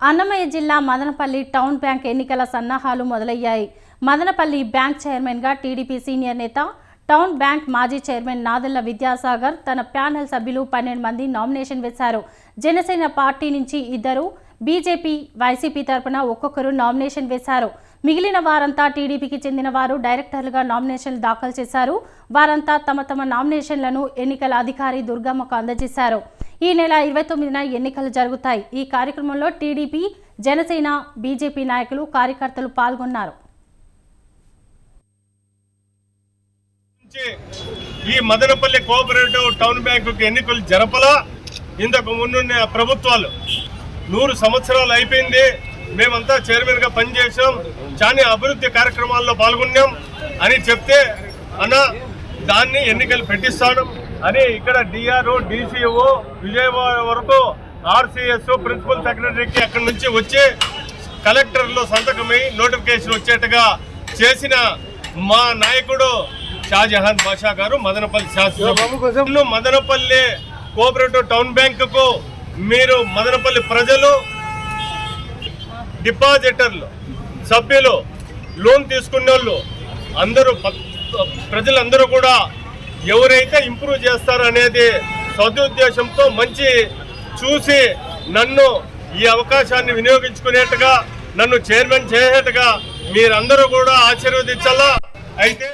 అన్నమయ్య జిల్లా Madanapalle town bank ఎన్నికల సన్నాహాలు మొదలయ్యాయి. మదనపల్లి బ్యాంక్ చైర్మన్గా టీడీపీ సీనియర్ నేత టౌన్ బ్యాంక్ మాజీ చైర్మన్ నాదెళ్ళ విద్యాసాగర్ తన ప్యానెల్ సభ్యులు పన్నెండు మంది నామినేషన్ వేశారు. జనసేన పార్టీ నుంచి ఇద్దరు బీజేపీ వైసీపీ తరపున ఒక్కొక్కరు నామినేషన్ వేశారు. మిగిలిన వారంతా టీడీపీకి చెందిన వారు డైరెక్టర్లుగా నామినేషన్లు దాఖలు చేశారు. వారంతా తమ తమ నామినేషన్లను ఎన్నికల అధికారి దుర్గమ్మకు అందజేశారు. ఈ నెల ఇరవై తొమ్మిదిన ఎన్నికలు జరుగుతాయి. ఈ కార్యక్రమంలో టీడీపీ జనసేన బీజేపీ నాయకులు కార్యకర్తలు పాల్గొన్నారు. ఈ మదనపల్లి కోఆపరేటివ్ టౌన్ బ్యాంకు ఎన్నికలు జరపలా? ఇంతకు ముందున్న ప్రభుత్వాలు నూరు సంవత్సరాలు అయిపోయింది. మేమంతా చైర్మన్గా పనిచేసాం చాలా అభివృద్ధి కార్యక్రమాల్లో పాల్గొన్నాం అని చెప్తే అన్న దాన్ని ఎన్నికలు పెట్టిస్తాను. అని ఇక్కడ డిఆర్ఓ డిసిఓ విజయవాడ వరకు ఆర్సిఎస్ ప్రిన్సిపల్ సెక్రటరీకి అక్కడి నుంచి వచ్చి కలెక్టర్లో సంతకమై నోటిఫికేషన్ వచ్చేట్టుగా చేసిన మా నాయకుడు షాజహాన్ బాషా గారు మదనపల్లి శాసన మదనపల్లి కోఆపరేటివ్ టౌన్ బ్యాంకుకు మీరు మదనపల్లి ప్రజలు డిపాజిటర్లు సభ్యులు లోన్ తీసుకునే వాళ్ళు అందరూ ప్రజలందరూ కూడా ఎవరైతే ఇంప్రూవ్ చేస్తారనేది సదుద్దేశంతో మంచి చూసి నన్ను ఈ అవకాశాన్ని వినియోగించుకునేట్టుగా నన్ను చైర్మన్ చేసేట్టుగా మీరందరూ కూడా ఆశీర్వదించాలా? అయితే